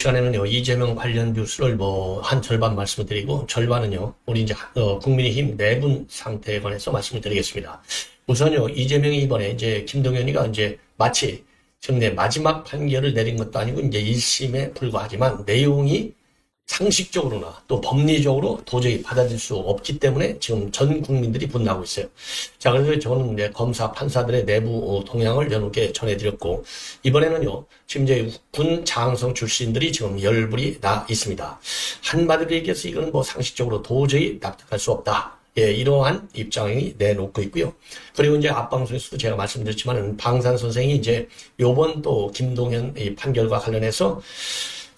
시간에는요 이재명 관련 뉴스를 뭐 한 절반 말씀을 드리고 절반은요 우리 이제 어, 국민의힘 내분 상태에 관해서 말씀을 드리겠습니다. 우선요 이재명이 이번에 이제 김동연이가 이제 마치 지금 내 마지막 판결을 내린 것도 아니고 이제 1심에 불과하지만 내용이 상식적으로나 또 법리적으로 도저히 받아들일 수 없기 때문에 지금 전 국민들이 분노하고 있어요. 자, 그래서 저는 이제 검사, 판사들의 내부 동향을 여러분께 전해드렸고, 이번에는요, 지금 이제 군 장성 출신들이 지금 열불이 나 있습니다. 한마디로 얘기해서 이거는 뭐 상식적으로 도저히 납득할 수 없다. 예, 이러한 입장이 내놓고 있고요. 그리고 이제 앞방송에서도 제가 말씀드렸지만은 방산 선생이 이제 요번 또 김동현 이 판결과 관련해서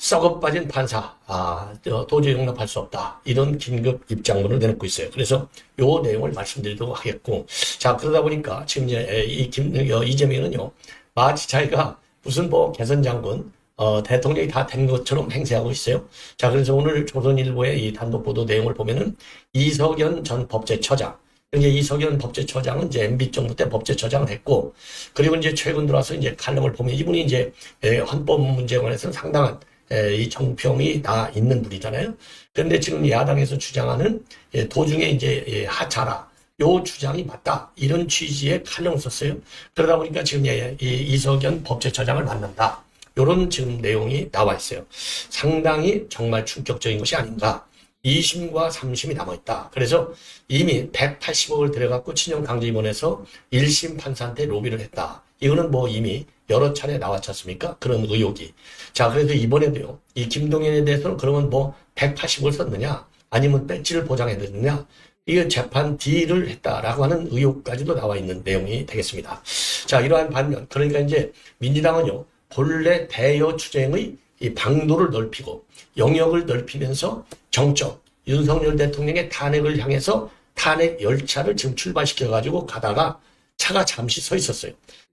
썩어 빠진 판사, 아, 어, 도저히 용납할 수 없다. 이런 긴급 입장문을 내놓고 있어요. 그래서 요 내용을 말씀드리도록 하겠고. 자, 그러다 보니까 지금 이제 이 김, 어, 이재명은요, 마치 자기가 무슨 뭐 개선 장군, 어, 대통령이 다 된 것처럼 행세하고 있어요. 자, 그래서 오늘 조선일보의 이 단독 보도 내용을 보면은 이석연 전 법제처장, 이제 이석연 법제처장은 이제 MB 정부 때 법제처장을 했고, 그리고 이제 최근 들어와서 이제 칼럼을 보면 이분이 이제 예, 헌법 문제에 관해서는 상당한 예, 이 정평이 다 있는 분이잖아요. 그런데 지금 야당에서 주장하는 예, 도중에 이제 예, 하차라. 요 주장이 맞다. 이런 취지의 칼럼을 썼어요. 그러다 보니까 지금 이 이석연 법제처장을 만난다. 요런 지금 내용이 나와 있어요. 상당히 정말 충격적인 것이 아닌가. 2심과 3심이 남아있다. 그래서 이미 180억을 들여갖고 친형 강제 입원해서 1심 판사한테 로비를 했다. 이거는 뭐 이미 여러 차례 나왔지 않습니까? 그런 의혹이. 자, 그래서 이번에도요, 이 김동연에 대해서는 그러면 뭐 180을 썼느냐? 아니면 배지를 보장해줬느냐? 이게 재판 딜을 했다라고 하는 의혹까지도 나와 있는 내용이 되겠습니다. 자, 이러한 반면, 그러니까 이제 민주당은요, 본래 대여 추쟁의 이 방도를 넓히고 영역을 넓히면서 정적, 윤석열 대통령의 탄핵을 향해서 탄핵 열차를 지금 출발시켜가지고 가다가 차가 잠시 서 있었어요.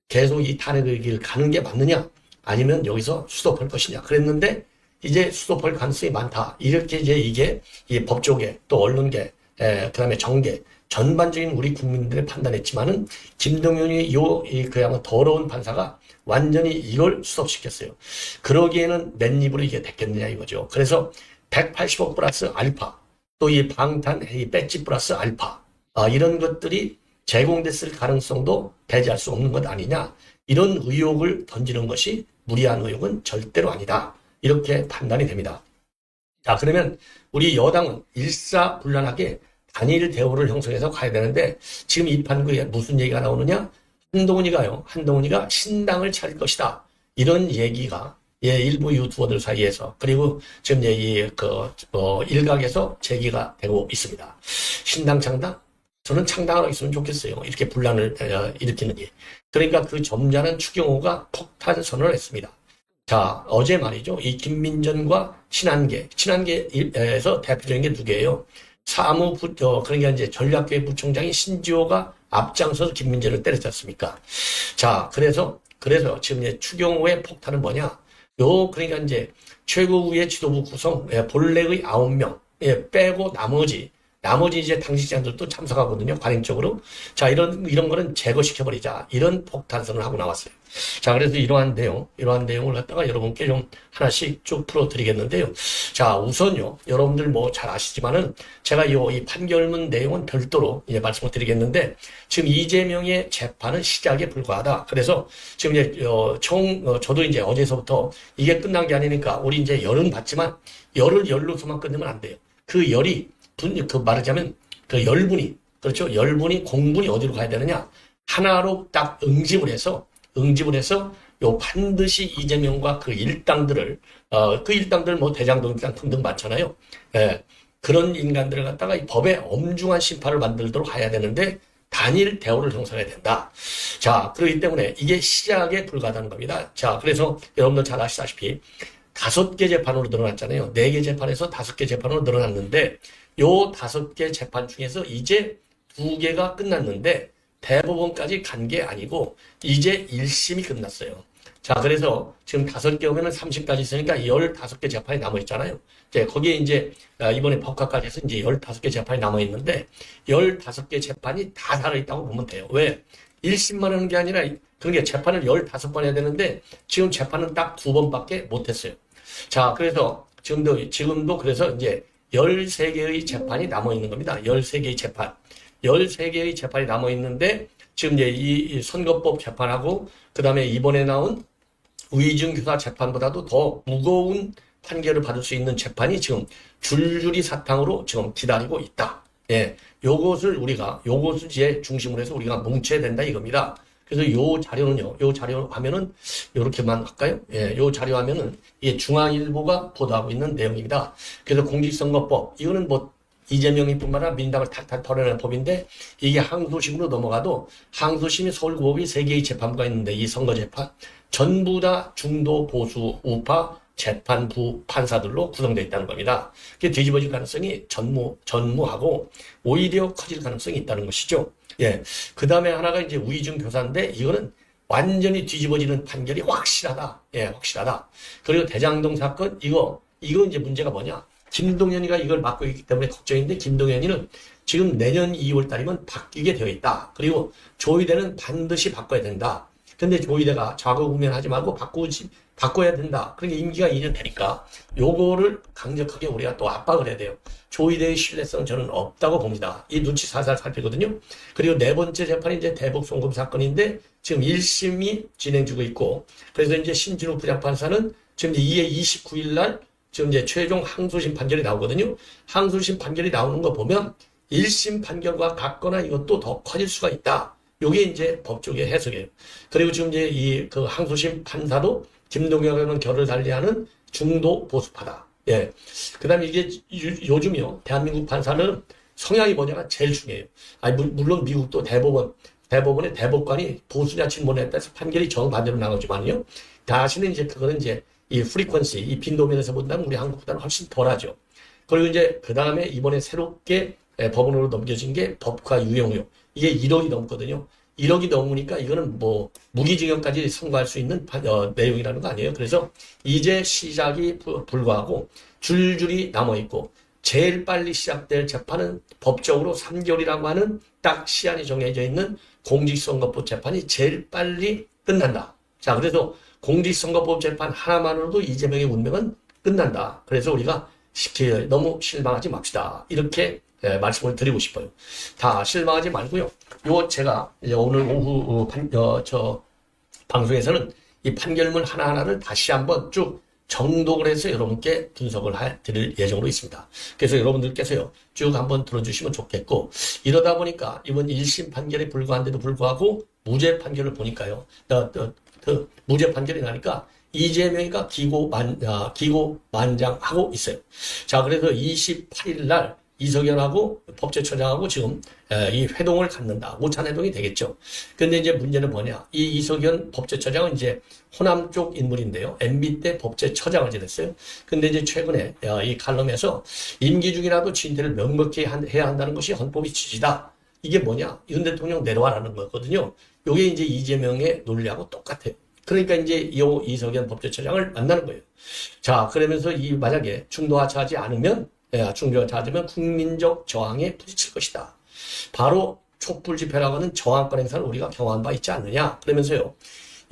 계속 이 탄핵의 길 가는 게 맞느냐? 아니면 여기서 수습할 것이냐? 그랬는데 이제 수습할 가능성이 많다. 이렇게 이제 이게 이 법조계 또 언론계 에, 그다음에 정계 전반적인 우리 국민들의 판단했지만은 김동연이 요 이 그야말로 더러운 판사가 완전히 이걸 수습시켰어요. 그러기에는 맨입으로 이게 됐겠느냐 이거죠. 그래서 180억 플러스 알파 또 이 방탄 이 배지 플러스 알파 아, 이런 것들이 제공됐을 가능성도 배제할 수 없는 것 아니냐. 이런 의혹을 던지는 것이 무리한 의혹은 절대로 아니다. 이렇게 판단이 됩니다. 자 그러면 우리 여당은 일사불란하게 단일 대우를 형성해서 가야 되는데 지금 이 판구에 무슨 얘기가 나오느냐? 한동훈이가요. 한동훈이가 신당을 차릴 것이다. 이런 얘기가 예, 일부 유튜버들 사이에서 그리고 지금 이제 이그 어, 일각에서 제기가 되고 있습니다. 신당 창당 저는 창당을 했으면 좋겠어요. 이렇게 분란을 어, 일으키는 일. 그러니까 그 점잖은 추경호가 폭탄 선언을 했습니다. 자, 어제 말이죠. 이 김민전과 친한계, 친한계에서 대표적인 게 누구예요? 사무부, 어, 그러니까 이제 전략교회 부총장인 신지호가 앞장서서 김민전을 때렸지 않습니까? 자, 그래서, 그래서 지금 이제 추경호의 폭탄은 뭐냐? 요, 그러니까 이제 최고위의 지도부 구성, 예, 본래의 아홉 명 예, 빼고 나머지, 나머지 이제 당직자들도 참석하거든요. 관행적으로. 자, 이런, 이런 거는 제거시켜버리자. 이런 폭탄선을 하고 나왔어요. 자, 그래서 이러한 내용, 이러한 내용을 갖다가 여러분께 좀 하나씩 쭉 풀어드리겠는데요. 자, 우선요, 여러분들 뭐 잘 아시지만은 제가 요, 이 판결문 내용은 별도로 이제 말씀을 드리겠는데 지금 이재명의 재판은 시작에 불과하다. 그래서 지금 이제, 어, 총, 어, 저도 이제 어제서부터 이게 끝난 게 아니니까 우리 이제 열은 받지만 열을 열로서만 끝내면 안 돼요. 그 열이 분, 그 말하자면 그 열분이, 그렇죠? 열분이 공분이 어디로 가야 되느냐? 하나로 딱 응집을 해서, 응집을 해서 요 반드시 이재명과 그 일당들을, 어, 그 일당들 뭐 대장동 일당 등등 많잖아요. 예. 그런 인간들을 갖다가 이 법에 엄중한 심판을 만들도록 해야 되는데 단일 대우를 형성해야 된다. 자, 그렇기 때문에 이게 시작에 불과하다는 겁니다. 자, 그래서 여러분들 잘 아시다시피 다섯 개 재판으로 늘어났잖아요. 네 개 재판에서 다섯 개 재판으로 늘어났는데 요 다섯 개 재판 중에서 이제 두 개가 끝났는데 대법원까지 간 게 아니고 이제 1심이 끝났어요. 자, 그래서 지금 다섯 개 오면은 30까지 있으니까 15개 재판이 남아있잖아요. 이제 거기에 이제 아, 이번에 법과까지 해서 이제 15개 재판이 남아있는데 15개 재판이 다 살아있다고 보면 돼요. 왜? 1심만 하는 게 아니라 그러니까 재판을 15번 해야 되는데 지금 재판은 딱 두 번밖에 못했어요. 자, 그래서 지금도, 지금도 그래서 이제 13개의 재판이 남아 있는 겁니다. 13개의 재판. 13개의 재판이 남아 있는데 지금 이제 이 선거법 재판하고 그다음에 이번에 나온 위증교사 재판보다도 더 무거운 판결을 받을 수 있는 재판이 지금 줄줄이 사탕으로 지금 기다리고 있다. 예. 요것을 우리가 요것을 이제 중심으로 해서 우리가 뭉쳐야 된다 이겁니다. 그래서 요 자료는요. 요 자료 화면은 요렇게만 할까요? 예. 요 자료 화면은 이게 중앙일보가 보도하고 있는 내용입니다. 그래서 공직선거법 이거는 뭐 이재명이 뿐만 아니라 민당을 탈탈 털어내는 법인데 이게 항소심으로 넘어가도 항소심이 서울고법이 세 개의 재판부가 있는데 이 선거재판 전부 다 중도 보수 우파 재판부 판사들로 구성되어 있다는 겁니다. 그게 뒤집어질 가능성이 전무, 전무하고 오히려 커질 가능성이 있다는 것이죠. 예. 그 다음에 하나가 이제 우이중 교사인데 이거는 완전히 뒤집어지는 판결이 확실하다. 예, 확실하다. 그리고 대장동 사건, 이거, 이거 이제 문제가 뭐냐. 김동연이가 이걸 맡고 있기 때문에 걱정인데 김동연이는 지금 내년 2월 달이면 바뀌게 되어 있다. 그리고 조의대는 반드시 바꿔야 된다. 근데 조의대가 좌고우면하지 말고 바꾸지, 바꿔야 된다. 그러니까 임기가 2년 되니까 요거를 강력하게 우리가 또 압박을 해야 돼요. 조의대의 신뢰성 저는 없다고 봅니다. 이 눈치 살살 살피거든요. 그리고 네 번째 재판이 이제 대북 송금 사건인데 지금 1심이 진행 중에 있고 그래서 이제 신진우 부장판사는 지금 2회 29일 날 지금 이제 최종 항소심 판결이 나오거든요. 항소심 판결이 나오는 거 보면 1심 판결과 같거나 이것도 더 커질 수가 있다. 요게 이제 법조계 해석이에요. 그리고 지금 이제 이 그 항소심 판사도 김동연과는 결을 달리하는 중도 보수파다. 예. 그 다음에 이게 유- 요즘이요. 대한민국 판사는 성향이 뭐냐가 제일 중요해요. 아니, 물- 물론 미국도 대법원, 대법원의 대법관이 보수냐 친문에 따라서 판결이 정반대로 나오지만요. 다시는 이제 그거는 이제 이 프리퀀시, 이 빈도면에서 본다면 우리 한국보다는 훨씬 덜하죠. 그리고 이제 그 다음에 이번에 새롭게 에, 법원으로 넘겨진 게 법과 유형요. 이게 1억이 넘거든요. 1억이 넘으니까 이거는 뭐 무기징역까지 선고할 수 있는 판- 어, 내용이라는 거 아니에요. 그래서 이제 시작이 부- 불과하고 줄줄이 남아 있고 제일 빨리 시작될 재판은 법적으로 3개월이라고 하는 딱 시한이 정해져 있는 공직선거법 재판이 제일 빨리 끝난다. 자, 그래서 공직선거법 재판 하나만으로도 이재명의 운명은 끝난다. 그래서 우리가 너무 실망하지 맙시다. 이렇게 예, 말씀을 드리고 싶어요. 다 실망하지 말고요. 요 제가 오늘 오후 어, 판, 어, 저 방송에서는 이 판결문 하나하나를 다시 한번 쭉 정독을 해서 여러분께 분석을 할, 드릴 예정으로 있습니다. 그래서 여러분들께서요, 쭉 한번 들어주시면 좋겠고, 이러다 보니까 이번 1심 판결에 불과한데도 불구하고 무죄 판결을 보니까요, 어, 어, 그 무죄 판결이 나니까 이재명이가 기고 만, 아, 기고 만장하고 있어요. 자, 그래서 28일 날 이석연하고 법제처장하고 지금 에, 이 회동을 갖는다. 오찬 회동이 되겠죠. 근데 이제 문제는 뭐냐. 이 이석연 법제처장은 이제 호남 쪽 인물인데요. MB 때 법제처장을 지냈어요. 근데 이제 최근에 어, 이 칼럼에서 임기 중이라도 진퇴를 명백히 한- 해야 한다는 것이 헌법의 취지다. 이게 뭐냐. 윤 대통령 내려와라는 거거든요. 요게 이제 이재명의 논리하고 똑같아요. 그러니까 이제 이 이석연 법제처장을 만나는 거예요. 자, 그러면서 이 만약에 중도하차하지 않으면 예, 중도하차하면 국민적 저항에 부딪힐 것이다. 바로 촛불 집회라고 하는 저항권 행사를 우리가 경험한 바 있지 않느냐. 그러면서요.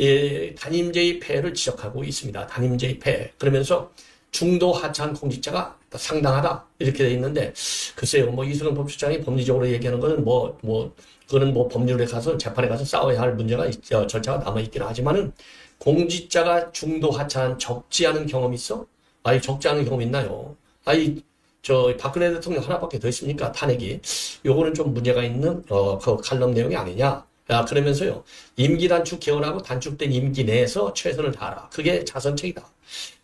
예, 단임제의 폐해를 지적하고 있습니다. 단임제의 폐해. 그러면서 중도 하차한 공직자가 상당하다. 이렇게 돼 있는데, 글쎄요, 뭐 이승훈 법무장이 법리적으로 얘기하는 거는 뭐, 뭐, 그거는 뭐 법률에 가서 재판에 가서 싸워야 할 문제가, 있, 어, 절차가 남아있긴 하지만은, 공직자가 중도 하차한 적지 않은 경험이 있어? 아니, 적지 않은 경험 있나요? 아니, 저 박근혜 대통령 하나밖에 더 있습니까? 탄핵이. 요거는 좀 문제가 있는 어, 그 칼럼 내용이 아니냐. 야, 그러면서요. 임기 단축 개헌하고 단축된 임기 내에서 최선을 다하라. 그게 자선책이다.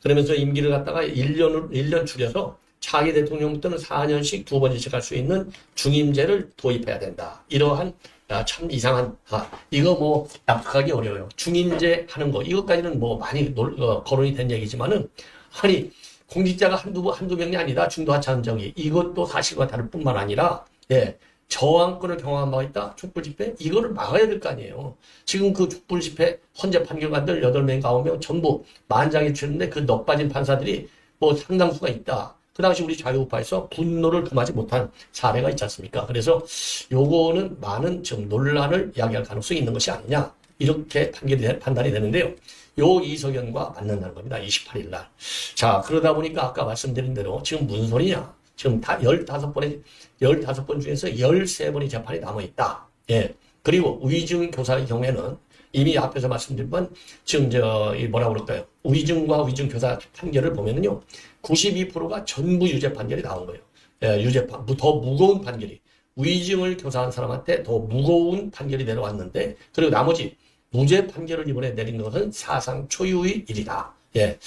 그러면서 임기를 갖다가 1년을 1년 줄여서 차기 대통령 때는 4년씩 두 번째씩 할 수 있는 중임제를 도입해야 된다. 이러한 야, 참 이상한 아, 이거 뭐 납득하기 어려워요. 중임제 하는 거 이것까지는 뭐 많이 놀, 어, 거론이 된 얘기지만은 아니 공직자가 한두, 한두 명이 아니다. 중도 하차한 적이. 이것도 사실과 다를 뿐만 아니라, 예, 저항권을 경험한 바가 있다. 촛불 집회? 이거를 막아야 될 거 아니에요. 지금 그 촛불 집회 헌재 판결관들 8명, 9명 전부 만장이 치는데 그 넉빠진 판사들이 뭐 상당수가 있다. 그 당시 우리 자유우파에서 분노를 금하지 못한 사례가 있지 않습니까? 그래서 요거는 많은 좀 논란을 야기할 가능성이 있는 것이 아니냐. 이렇게 판결이 되- 판단이 되는데요. 요 이석연과 맞는다는 겁니다. 28일 날. 자, 그러다 보니까 아까 말씀드린 대로 지금 무슨 소리냐? 지금 다 15번에 15번 중에서 13번의 재판이 남아 있다. 예. 그리고 위증 교사의 경우에는 이미 앞에서 말씀드린 건 지금 저이 뭐라 그럴까요? 위증과 위증 교사 판결을 보면은요. 92%가 전부 유죄 판결이 나온 거예요. 예, 유죄 판, 더 무거운 판결이 위증을 교사한 사람한테 더 무거운 판결이 내려왔는데 그리고 나머지 무죄 판결을 이번에 내린 것은 사상 초유의 일이다. 예.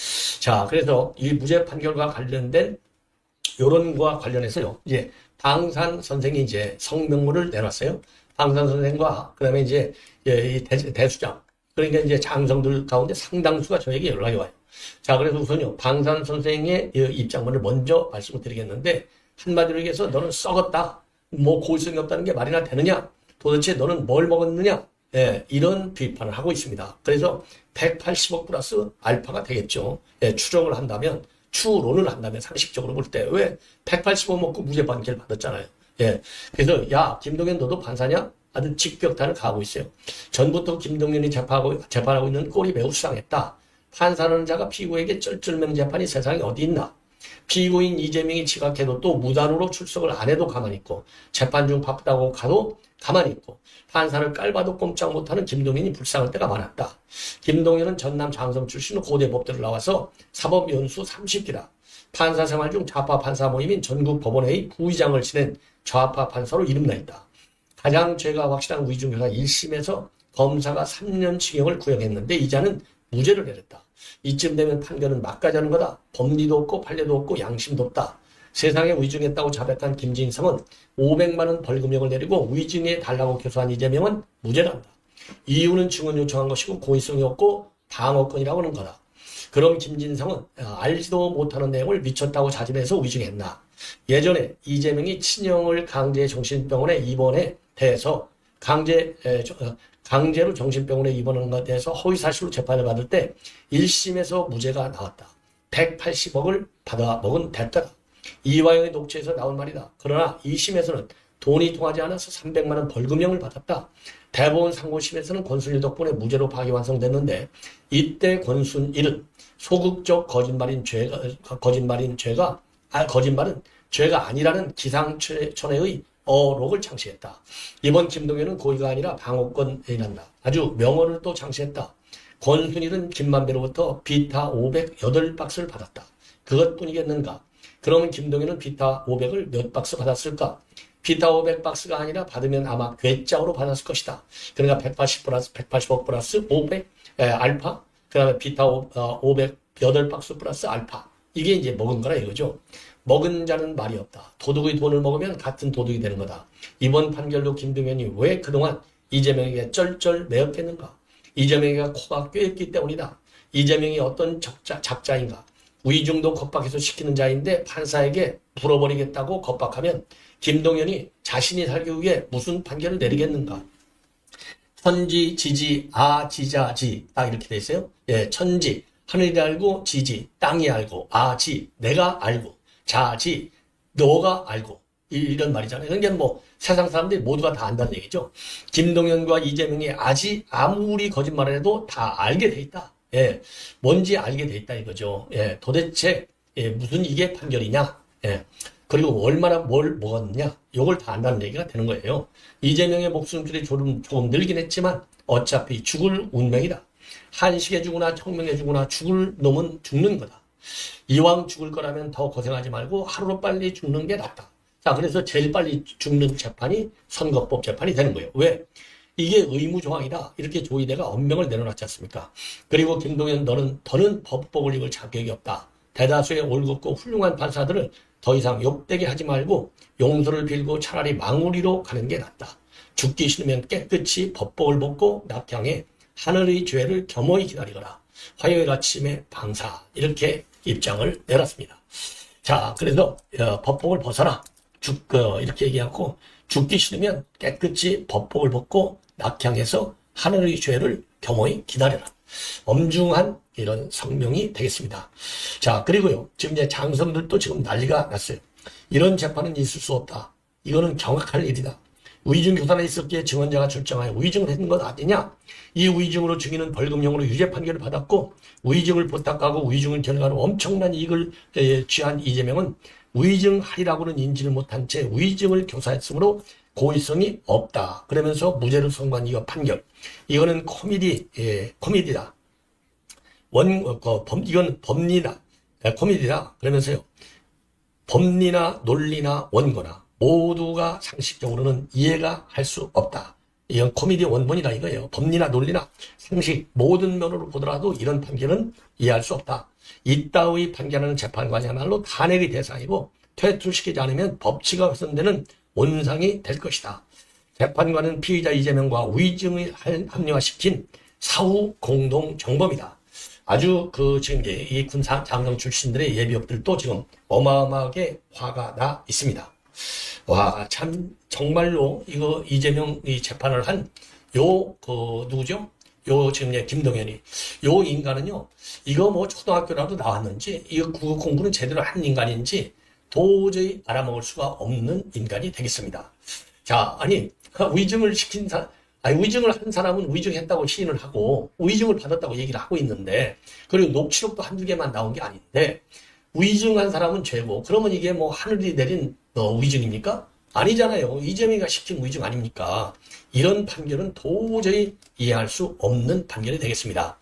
자, 그래서 이 무죄 판결과 관련된 요런과 관련해서요. 이제 방산 선생이 이제 성명문을 내놨어요. 방산 선생과 그다음에 이제 예, 이 대- 대수장 그러니까 이제 장성들 가운데 상당수가 저에게 연락이 와요. 자, 그래서 우선요 방산 선생의 이 입장문을 먼저 말씀을 드리겠는데 한마디로 얘기해서 너는 썩었다. 뭐 고의성이 없다는 게 말이나 되느냐? 도대체 너는 뭘 먹었느냐? 예, 이런 비판을 하고 있습니다. 그래서 180억 플러스 알파가 되겠죠. 예, 추정을 한다면, 추론을 한다면 상식적으로 볼 때 왜 180억 먹고 무죄 판결 받았잖아요. 예, 그래서 야 김동연 너도 판사냐? 아주 직격탄을 가하고 있어요. 전부터 김동연이 재판하고, 재판하고 있는 꼴이 매우 수상했다. 판사라는 자가 피고에게 쩔쩔매는 재판이 세상에 어디 있나? 피고인 이재명이 지각해도 또 무단으로 출석을 안 해도 가만히 있고 재판 중 바쁘다고 가도 가만히 있고 판사를 깔봐도 꼼짝 못하는 김동연이 불쌍할 때가 많았다. 김동연은 전남 장성 출신 고대 법대로 나와서 사법 연수 30기라 판사 생활 중 좌파 판사 모임인 전국 법원회의 부의장을 지낸 좌파 판사로 이름나 있다. 가장 죄가 확실한 위중교사 1심에서 검사가 3년 징역을 구형했는데 이자는 무죄를 내렸다. 이쯤 되면 판결은 막가자는 거다. 법리도 없고 판례도 없고 양심도 없다. 세상에 위증했다고 자백한 김진성은 500만 원 벌금형을 내리고 위증해 달라고 교수한 이재명은 무죄란다. 이유는 증언 요청한 것이고 고의성이 없고 방어권이라고 하는 거다. 그럼 김진성은 아, 알지도 못하는 내용을 미쳤다고 자진해서 위증했나? 예전에 이재명이 친형을 강제 정신병원에 입원해 대해서 강제 어, 강제로 정신병원에 입원한 것에 대해서 허위 사실로 재판을 받을 때 1심에서 무죄가 나왔다. 180억을 받아 먹은 대가다. 이화영의 녹취에서 나온 말이다. 그러나 2심에서는 돈이 통하지 않아서 300만 원 벌금형을 받았다. 대법원 상고심에서는 권순일 덕분에 무죄로 파기 완성됐는데 이때 권순일은 소극적 거짓말인 죄가 거짓말인 죄가 아 거짓말은 죄가 아니라는 기상천외의 어록을 창시했다. 이번 김동연은 고의가 아니라 방어권이란다. 아주 명언을 또 창시했다. 권순일은 김만배로부터 비타 508박스를 받았다. 그것뿐이겠는가? 그러면 김동연은 비타 500을 몇 박스 받았을까? 비타 500 박스가 아니라 받으면 아마 괴짝으로 받았을 것이다. 그러니까 180 플러스 180억 플러스 500 에, 알파, 그 다음에 비타 5, 어, 500 8박스 플러스 알파. 이게 이제 먹은 거라 이거죠. 먹은 자는 말이 없다. 도둑의 돈을 먹으면 같은 도둑이 되는 거다. 이번 판결로 김동연이 왜 그동안 이재명에게 쩔쩔 매였겠는가? 이재명이가 코가 꿰있기 때문이다. 이재명이 어떤 적자, 작자인가? 위중도 겁박해서 시키는 자인데 판사에게 불어버리겠다고 겁박하면 김동연이 자신이 살기 위해 무슨 판결을 내리겠는가? 천지, 지지, 아, 지자, 지. 딱 이렇게 돼 있어요. 예, 천지. 하늘이 알고, 지지. 땅이 알고, 아, 지. 내가 알고, 자, 지. 너가 알고. 이- 이런 말이잖아요. 그러니까 뭐 세상 사람들이 모두가 다 안다는 얘기죠. 김동연과 이재명이 아직 아무리 거짓말을 해도 다 알게 돼 있다. 예, 뭔지 알게 돼 있다 이거죠. 예, 도대체 예, 무슨 이게 판결이냐? 예, 그리고 얼마나 뭘 먹었느냐? 이걸 다 안다는 얘기가 되는 거예요. 이재명의 목숨줄이 조금 조금 늘긴 했지만 어차피 죽을 운명이다. 한식에 죽으나 청명에 죽으나 죽을 놈은 죽는 거다. 이왕 죽을 거라면 더 고생하지 말고 하루로 빨리 죽는 게 낫다. 자, 그래서 제일 빨리 죽는 재판이 선거법 재판이 되는 거예요. 왜? 이게 의무조항이다. 이렇게 조의대가 엄명을 내려놨지 않습니까? 그리고 김동연 너는 더는 법복을 읽을 자격이 없다. 대다수의 올곧고 훌륭한 판사들을 더 이상 욕되게 하지 말고 용서를 빌고 차라리 망우리로 가는 게 낫다. 죽기 싫으면 깨끗이 법복을 벗고 낙향해 하늘의 죄를 겸허히 기다리거라. 화요일 아침에 방사 이렇게 입장을 내놨습니다. 자, 그래서 어, 법복을 벗어라. 죽 어, 이렇게 얘기하고 죽기 싫으면 깨끗이 법복을 벗고 낙향해서 하늘의 죄를 겸허히 기다려라. 엄중한 이런 성명이 되겠습니다. 자, 그리고요. 지금 이제 장성들도 지금 난리가 났어요. 이런 재판은 있을 수 없다. 이거는 경악할 일이다. 위증 교사에 있었기에 증언자가 결정하여 위증을 했는 것 아니냐? 이 위증으로 증인은 벌금형으로 유죄 판결을 받았고 위증을 부탁하고 위증을 결과로 엄청난 이익을 에, 취한 이재명은 위증하리라고는 인지를 못한 채 위증을 교사했으므로 고의성이 없다. 그러면서 무죄를 선고한 이거 판결. 이거는 코미디, 예, 코미디다. 원, 어, 그 범, 이건 법리나, 예, 코미디다. 그러면서요. 법리나 논리나 원고나 모두가 상식적으로는 이해가 할 수 없다. 이건 코미디 원본이다 이거예요. 법리나 논리나 상식 모든 면으로 보더라도 이런 판결은 이해할 수 없다. 이따의 판결하는 재판관이야말로 탄핵의 대상이고 퇴출시키지 않으면 법치가 훼손되는 원상이 될 것이다. 재판관은 피의자 이재명과 위증을 할- 합리화시킨 사후 공동 정범이다. 아주 그 지금 이 군사 장성 출신들의 예비역들도 지금 어마어마하게 화가 나 있습니다. 와, 참, 정말로 이거 이재명 이 재판을 한 요, 그, 누구죠? 요, 지금 이제 김동현이. 요 인간은요, 이거 뭐 초등학교라도 나왔는지, 이거 국어 공부는 제대로 한 인간인지 도저히 알아먹을 수가 없는 인간이 되겠습니다. 자, 아니, 위증을 시킨 사, 아니, 위증을 한 사람은 위증했다고 시인을 하고, 위증을 받았다고 얘기를 하고 있는데, 그리고 녹취록도 한두 개만 나온 게 아닌데, 위증한 사람은 죄고, 그러면 이게 뭐 하늘이 내린 어, 위증입니까? 아니잖아요. 이재명이가 시킨 위증 아닙니까? 이런 판결은 도저히 이해할 수 없는 판결이 되겠습니다.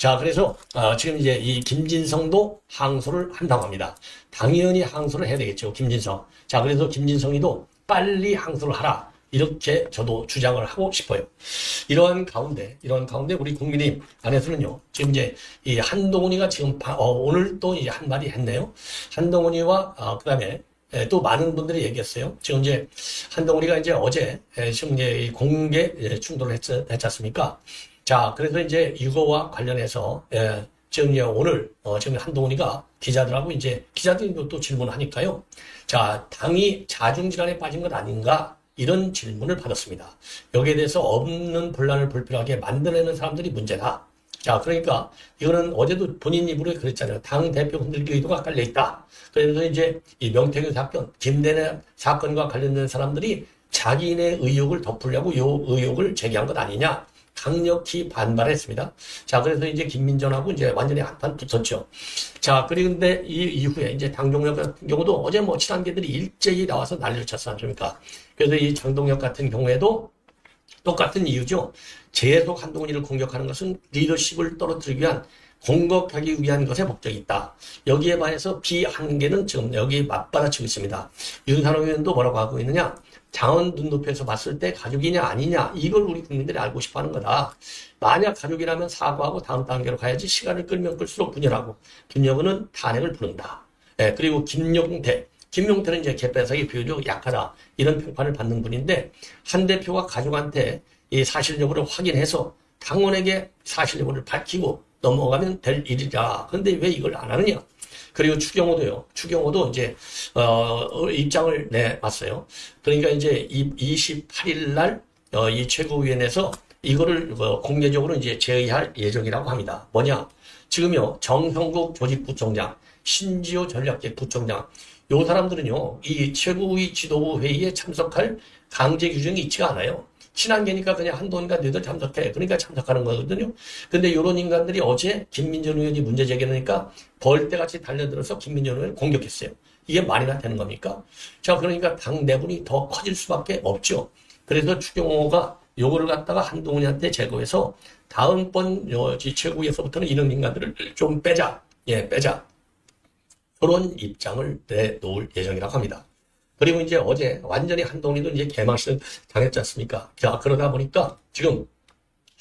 자, 그래서 어, 지금 이제 이 김진성도 항소를 한다고 합니다. 당연히 항소를 해야 되겠죠, 김진성. 자, 그래서 김진성이도 빨리 항소를 하라. 이렇게 저도 주장을 하고 싶어요. 이러한 가운데, 이러한 가운데 우리 국민의힘 안에서는요, 지금 이제 이 한동훈이가 지금 바- 어, 오늘 또 이제 한 마디 했네요. 한동훈이와 어, 그다음에 예, 또 많은 분들이 얘기했어요. 지금 이제 한동훈이가 이제 어제 예, 지금 이제 이 공개 예, 충돌을 했, 했지 않습니까? 자, 그래서 이제 이거와 관련해서 예, 지금 이제 오늘 어, 지금 한동훈이가 기자들하고 이제 기자들이 또 질문을 하니까요. 자, 당이 자중 질환에 빠진 것 아닌가? 이런 질문을 받았습니다. 여기에 대해서 없는 분란을 불필요하게 만들어내는 사람들이 문제다. 자, 그러니까 이거는 어제도 본인 입으로 그랬잖아요. 당 대표 흔들기 의도가 깔려 있다. 그래서 이제 이 명태균 사건, 김대내 사건과 관련된 사람들이 자기네 의혹을 덮으려고 요 의혹을 제기한 것 아니냐. 강력히 반발했습니다. 자, 그래서 이제 김민전하고 이제 완전히 한판 붙었죠. 자, 그런데 이 이후에 이제 당종혁 같은 경우도 어제 뭐 친한계들이 일제히 나와서 난리를 쳤지 않습니까? 그래서 이 장동혁 같은 경우에도 똑같은 이유죠. 계속 한동훈이를 공격하는 것은 리더십을 떨어뜨리기 위한 공격하기 위한 것에 목적이 있다. 여기에 반해서 비한계는 지금 여기 맞받아치고 있습니다. 윤산호 의원도 뭐라고 하고 있느냐? 장원 눈높이에서 봤을 때 가족이냐 아니냐 이걸 우리 국민들이 알고 싶어하는 거다. 만약 가족이라면 사과하고 다음 단계로 가야지 시간을 끌면 끌수록 분열하고 김영은은 탄핵을 부른다. 예, 그리고 김용태 김용태는 이제 개폐사기 비교적 약하다. 이런 평판을 받는 분인데, 한 대표가 가족한테 이 사실 여부를 확인해서 당원에게 사실 여부를 밝히고 넘어가면 될 일이다. 그런데 왜 이걸 안 하느냐? 그리고 추경호도요. 추경호도 이제, 어, 어, 입장을 내봤어요. 그러니까 이제 28일 날, 어, 이 최고위원회에서 이거를 어, 공개적으로 이제 제의할 예정이라고 합니다. 뭐냐? 지금요, 정성국 조직부총장, 신지호 전략계 부총장, 요 사람들은요, 이 최고위 지도부 회의에 참석할 강제 규정이 있지가 않아요. 친한계니까 그냥 한동훈과 너희들 참석해. 그러니까 참석하는 거거든요. 근데 요런 인간들이 어제 김민전 의원이 문제 제기하니까 벌떼같이 달려들어서 김민전 의원을 공격했어요. 이게 말이나 되는 겁니까? 자, 그러니까 당 내분이 더 커질 수밖에 없죠. 그래서 추경호가 요거를 갖다가 한동훈이한테 제거해서 다음번 요 최고위에서부터는 이런 인간들을 좀 빼자. 예, 빼자. 그런 입장을 내놓을 예정이라고 합니다. 그리고 이제 어제 완전히 한동훈이도 이제 개망신을 당했지 않습니까? 자, 그러다 보니까 지금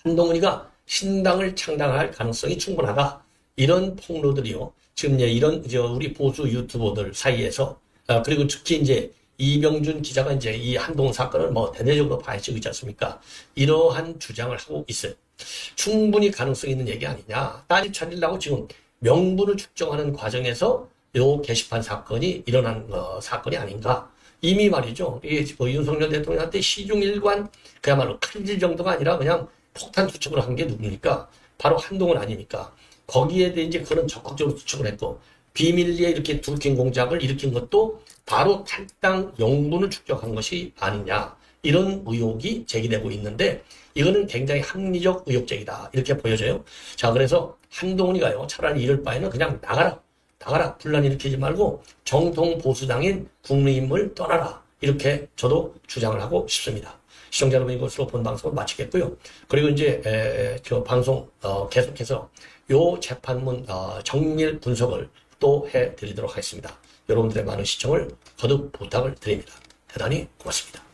한동훈이가 신당을 창당할 가능성이 충분하다. 이런 폭로들이요. 지금 이제 이런 저 우리 보수 유튜버들 사이에서 아, 그리고 특히 이제 이병준 기자가 이제 이 한동훈 사건을 뭐 대대적으로 파헤치고 있지 않습니까? 이러한 주장을 하고 있어요. 충분히 가능성 있는 얘기 아니냐. 딴지 차리려고 지금 명분을 측정하는 과정에서 요 게시판 사건이 일어난 어, 사건이 아닌가. 이미 말이죠. 이게 뭐 윤석열 대통령한테 시중 일관 그야말로 칼질 정도가 아니라 그냥 폭탄 투척을 한 게 누굽니까? 바로 한동훈 아닙니까? 거기에 대해 이제 그런 적극적으로 투척을 했고 비밀리에 이렇게 둘킨 공작을 일으킨 것도 바로 탈당 명분을 축적한 것이 아니냐. 이런 의혹이 제기되고 있는데 이거는 굉장히 합리적 의혹적이다 이렇게 보여져요. 자 그래서 한동훈이가요 차라리 이럴 바에는 그냥 나가라 나가라 분란 일으키지 말고 정통 보수당인 국민의힘을 떠나라 이렇게 저도 주장을 하고 싶습니다. 시청자 여러분 이것으로 본 방송을 마치겠고요. 그리고 이제 에, 저 방송 어, 계속해서 요 재판문 어, 정밀 분석을 또 해드리도록 하겠습니다. 여러분들의 많은 시청을 거듭 부탁을 드립니다. 대단히 고맙습니다.